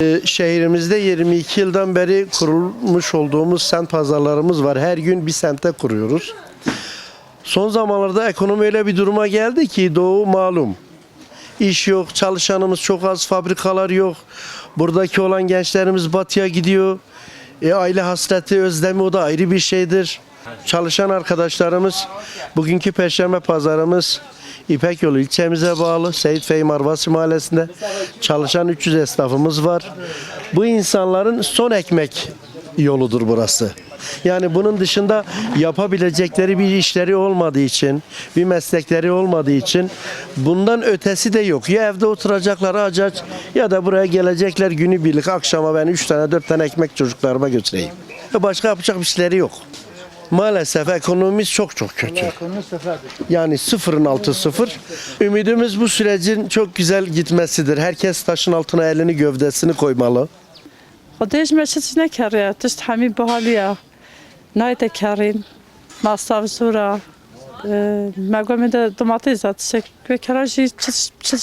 Ee, Şehrimizde 22 yıldan beri kurulmuş olduğumuz semt pazarlarımız var. Her gün bir semtte kuruyoruz. Son zamanlarda ekonomi öyle bir duruma geldi ki doğu malum. İş yok, çalışanımız çok az, fabrikalar yok. Buradaki olan gençlerimiz batıya gidiyor. E, aile hasreti, özlemi o da ayrı bir şeydir. Çalışan arkadaşlarımız, bugünkü Perşembe pazarımız İpek Yolu ilçemize bağlı Seyit Fehim Arvasi Mahallesi'nde çalışan 300 esnafımız var. Bu insanların son ekmek yoludur burası. Yani bunun dışında yapabilecekleri bir işleri olmadığı için, bir meslekleri olmadığı için bundan ötesi de yok. Ya evde oturacaklar aç aç ya da buraya gelecekler günübirlik akşama ben 3 tane 4 tane ekmek çocuklarıma götüreyim. Başka yapacak bir şeyleri yok. Maalesef ekonomimiz çok çok kötü. Yani sıfırın altı sıfır. Ümidimiz bu sürecin çok güzel gitmesidir. Herkes taşın altına elini gövdesini koymalı. خودش میشه چی نکره تشت همین بحالیه نایت کرین مصاف زورا مگو میده دوماتی زد شک بکراشی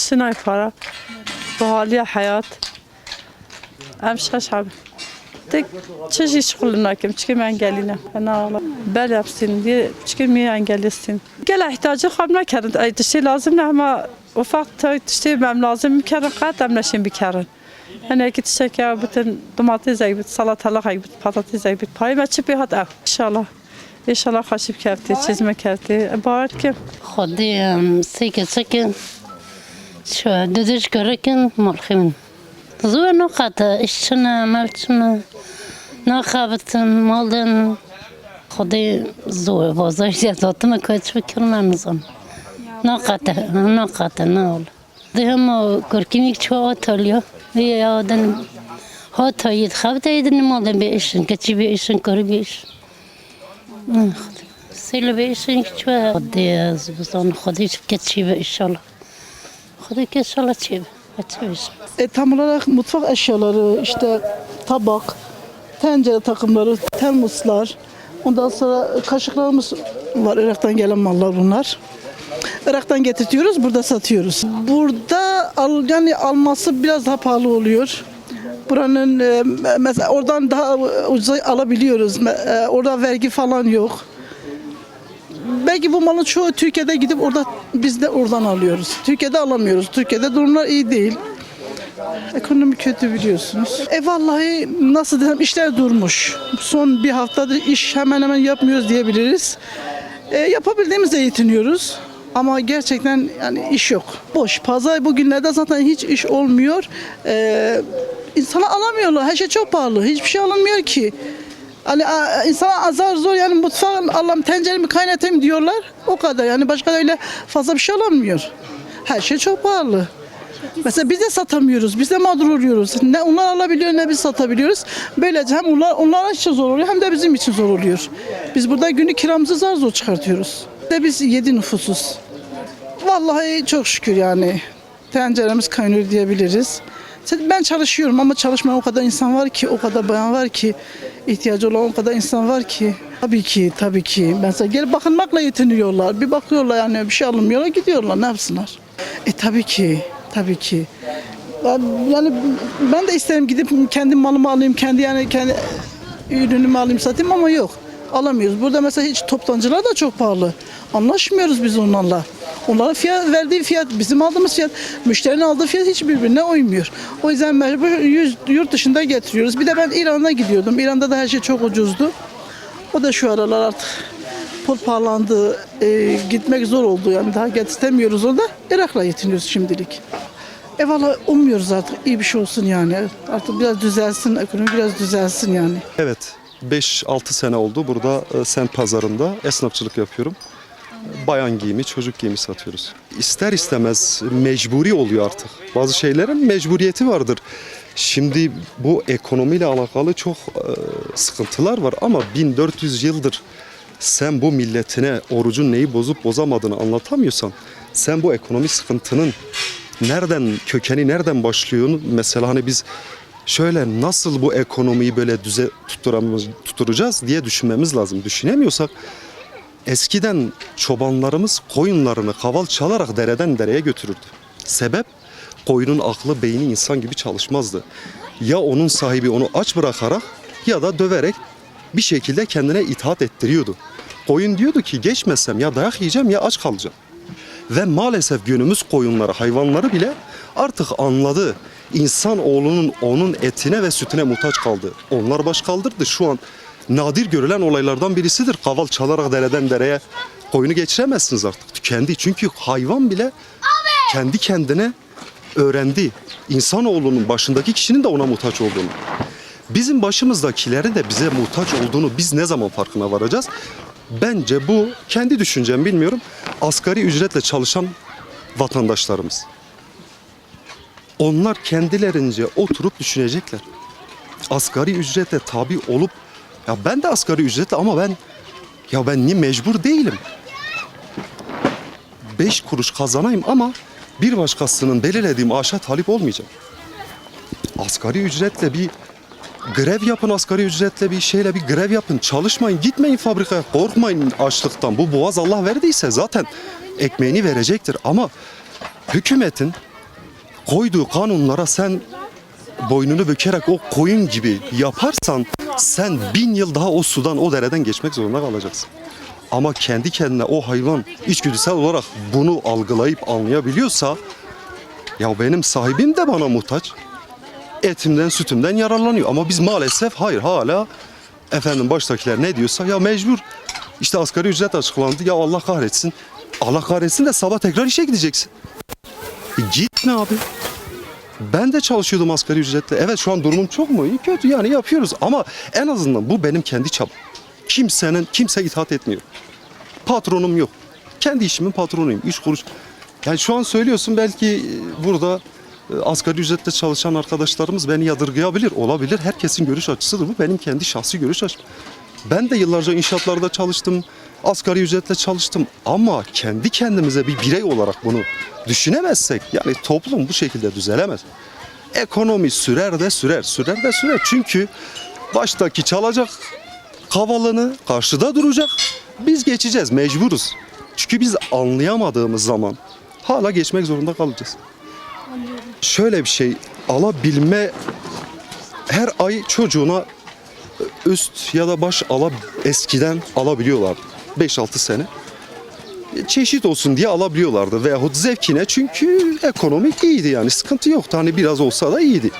چی نای پارا بحالیه حیات امشخش هم Tek çeşi şıkılına kim çıkı ben geline. Ben ağla. Bel yapsın diye çıkı mi engellesin. Gel ihtiyacı hamle kerin. Ay dişi şey lazım ama ufak tay dişi ben lazım bir kerin katem neşin bir kerin. Yani ki çiçek ya bütün domates ay bit salatalık patates ay bit payma çıpı hat ah, inşallah. İnşallah kaşıp kefti, çizme kefti. Bağırt kim? Xodiyem, sike çekin. Şu düdüş görürken morkimin. Zuenu kata, işçine, mevçine. نخابتن مالدن خودی زو بازار زیادات مکوچ فکر نمیزم نقطه نقطه نول ده هم کرکیمیک چوا تالیا یادن ها تایید خب تایید مالدن به اشن کچی به اشن کاری به اشن Söyle bir işin güç var. Hadi bizden hadi geçiyor inşallah. Hadi inşallah çiğ. Geçiyor. E, tam olarak mutfak eşyaları, işte tabak, tencere takımları, termoslar, ondan sonra kaşıklarımız var. Irak'tan gelen mallar bunlar. Irak'tan getirtiyoruz, burada satıyoruz. Burada al, yani alması biraz daha pahalı oluyor. Buranın e, mesela oradan daha ucuza alabiliyoruz. E, orada vergi falan yok. Belki bu malın çoğu Türkiye'de gidip orada biz de oradan alıyoruz. Türkiye'de alamıyoruz. Türkiye'de durumlar iyi değil. Ekonomi kötü biliyorsunuz. E vallahi nasıl desem işler durmuş. Son bir haftadır iş hemen hemen yapmıyoruz diyebiliriz. E, yapabildiğimizle yetiniyoruz. Ama gerçekten yani iş yok. Boş. Pazar bugünlerde zaten hiç iş olmuyor. E, insana alamıyorlar. Her şey çok pahalı. Hiçbir şey alınmıyor ki. Hani insana azar zor yani mutfağın Allah'ım tenceremi kaynatayım diyorlar. O kadar yani başka öyle fazla bir şey alamıyor. Her şey çok pahalı. Mesela biz de satamıyoruz. Biz de mağdur oluyoruz. Ne onlar alabiliyor ne biz satabiliyoruz. Böylece hem onlar, onlar için zor oluyor hem de bizim için zor oluyor. Biz burada günlük kiramızı zar zor çıkartıyoruz. De biz yedi nüfusuz. Vallahi çok şükür yani. Tenceremiz kaynıyor diyebiliriz. Ben çalışıyorum ama çalışmayan o kadar insan var ki, o kadar bayan var ki, ihtiyacı olan o kadar insan var ki. Tabii ki, tabii ki. Mesela gelip bakınmakla yetiniyorlar. Bir bakıyorlar yani bir şey alınmıyorlar, gidiyorlar. Ne yapsınlar? E tabii ki, tabii ki. Yani ben de isterim gidip kendi malımı alayım, kendi yani kendi ürünümü alayım satayım ama yok. Alamıyoruz. Burada mesela hiç toptancılar da çok pahalı. Anlaşmıyoruz biz onlarla. Onların fiyat, verdiği fiyat, bizim aldığımız fiyat, müşterinin aldığı fiyat hiç birbirine uymuyor. O yüzden mecbur yurt dışında getiriyoruz. Bir de ben İran'a gidiyordum. İran'da da her şey çok ucuzdu. O da şu aralar artık pul pahalandı, e, gitmek zor oldu yani daha getiremiyoruz orada. Irak'la yetiniyoruz şimdilik. E valla umuyoruz artık iyi bir şey olsun yani. Artık biraz düzelsin, ekonomi biraz düzelsin yani. Evet, 5-6 sene oldu burada e, semt pazarında esnafçılık yapıyorum. Bayan giyimi, çocuk giyimi satıyoruz. İster istemez mecburi oluyor artık. Bazı şeylerin mecburiyeti vardır. Şimdi bu ekonomiyle alakalı çok e, sıkıntılar var ama 1400 yıldır sen bu milletine orucun neyi bozup bozamadığını anlatamıyorsan sen bu ekonomi sıkıntının nereden kökeni nereden başlıyor mesela hani biz şöyle nasıl bu ekonomiyi böyle düze tutturacağız diye düşünmemiz lazım. Düşünemiyorsak eskiden çobanlarımız koyunlarını kaval çalarak dereden dereye götürürdü. Sebep koyunun aklı beyni insan gibi çalışmazdı. ya onun sahibi onu aç bırakarak ya da döverek bir şekilde kendine itaat ettiriyordu. Koyun diyordu ki geçmezsem ya dayak yiyeceğim ya aç kalacağım. Ve maalesef günümüz koyunları, hayvanları bile artık anladı. İnsan oğlunun onun etine ve sütüne muhtaç kaldı. Onlar baş kaldırdı. Şu an nadir görülen olaylardan birisidir. Kaval çalarak dereden dereye koyunu geçiremezsiniz artık. Tükendi. Çünkü hayvan bile kendi kendine öğrendi. İnsanoğlunun başındaki kişinin de ona muhtaç olduğunu. Bizim başımızdakilerin de bize muhtaç olduğunu biz ne zaman farkına varacağız? Bence bu kendi düşüncem bilmiyorum. Asgari ücretle çalışan vatandaşlarımız. Onlar kendilerince oturup düşünecekler. Asgari ücrete tabi olup ya ben de asgari ücretle ama ben ya ben niye mecbur değilim. Beş kuruş kazanayım ama bir başkasının belirlediği maaşa talip olmayacağım. Asgari ücretle bir grev yapın asgari ücretle bir şeyle bir grev yapın. Çalışmayın, gitmeyin fabrikaya. Korkmayın açlıktan. Bu boğaz Allah verdiyse zaten ekmeğini verecektir. Ama hükümetin koyduğu kanunlara sen boynunu bükerek o koyun gibi yaparsan sen bin yıl daha o sudan o dereden geçmek zorunda kalacaksın. Ama kendi kendine o hayvan içgüdüsel olarak bunu algılayıp anlayabiliyorsa ya benim sahibim de bana muhtaç etimden sütümden yararlanıyor. Ama biz maalesef hayır hala efendim baştakiler ne diyorsa ya mecbur işte asgari ücret açıklandı ya Allah kahretsin. Allah kahretsin de sabah tekrar işe gideceksin. E gitme abi. Ben de çalışıyordum asgari ücretle. Evet şu an durumum çok mu iyi? Kötü yani yapıyoruz ama en azından bu benim kendi çabam. Kimsenin kimse itaat etmiyor. Patronum yok. Kendi işimin patronuyum. Üç kuruş. Yani şu an söylüyorsun belki e, burada asgari ücretle çalışan arkadaşlarımız beni yadırgayabilir. Olabilir. Herkesin görüş açısıdır. Bu benim kendi şahsi görüş açım. Ben de yıllarca inşaatlarda çalıştım. Asgari ücretle çalıştım. Ama kendi kendimize bir birey olarak bunu düşünemezsek yani toplum bu şekilde düzelemez. Ekonomi sürer de sürer, sürer de sürer. Çünkü baştaki çalacak kavalını karşıda duracak. Biz geçeceğiz, mecburuz. Çünkü biz anlayamadığımız zaman hala geçmek zorunda kalacağız. Şöyle bir şey alabilme her ay çocuğuna üst ya da baş ala eskiden alabiliyorlardı. 5-6 sene. Çeşit olsun diye alabiliyorlardı veyahut zevkine çünkü ekonomik iyiydi yani sıkıntı yoktu hani biraz olsa da iyiydi.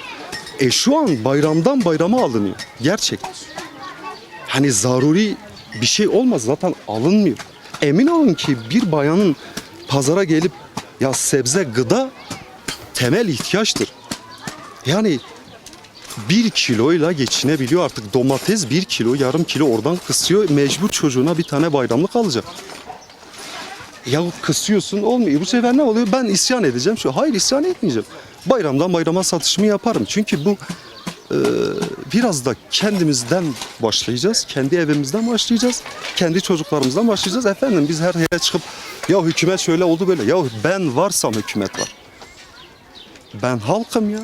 E şu an bayramdan bayrama alınıyor gerçekten. Hani zaruri bir şey olmaz zaten alınmıyor. Emin olun ki bir bayanın pazara gelip ya sebze gıda temel ihtiyaçtır. Yani bir kiloyla geçinebiliyor artık. Domates bir kilo, yarım kilo oradan kısıyor. Mecbur çocuğuna bir tane bayramlık alacak. Ya kısıyorsun olmuyor. Bu sefer ne oluyor? Ben isyan edeceğim. Şu hayır isyan etmeyeceğim. Bayramdan bayrama satışımı yaparım. Çünkü bu e, biraz da kendimizden başlayacağız. Kendi evimizden başlayacağız. Kendi çocuklarımızdan başlayacağız. Efendim biz her yere çıkıp ya hükümet şöyle oldu böyle. Ya ben varsam hükümet var. Ben halkım ya.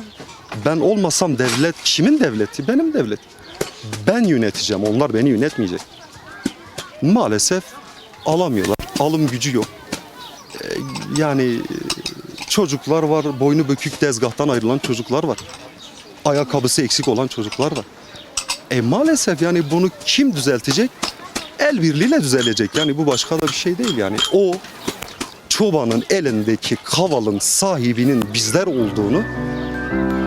Ben olmasam devlet kimin devleti? Benim devletim. Ben yöneteceğim. Onlar beni yönetmeyecek. Maalesef alamıyorlar. Alım gücü yok. Ee, Yani e, çocuklar var. Boynu bükük tezgahtan ayrılan çocuklar var. Ayakkabısı eksik olan çocuklar var. E maalesef yani bunu kim düzeltecek? El birliğiyle düzelecek. Yani bu başka da bir şey değil yani. O çobanın elindeki kavalın sahibinin bizler olduğunu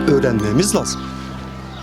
öğrenmemiz lazım.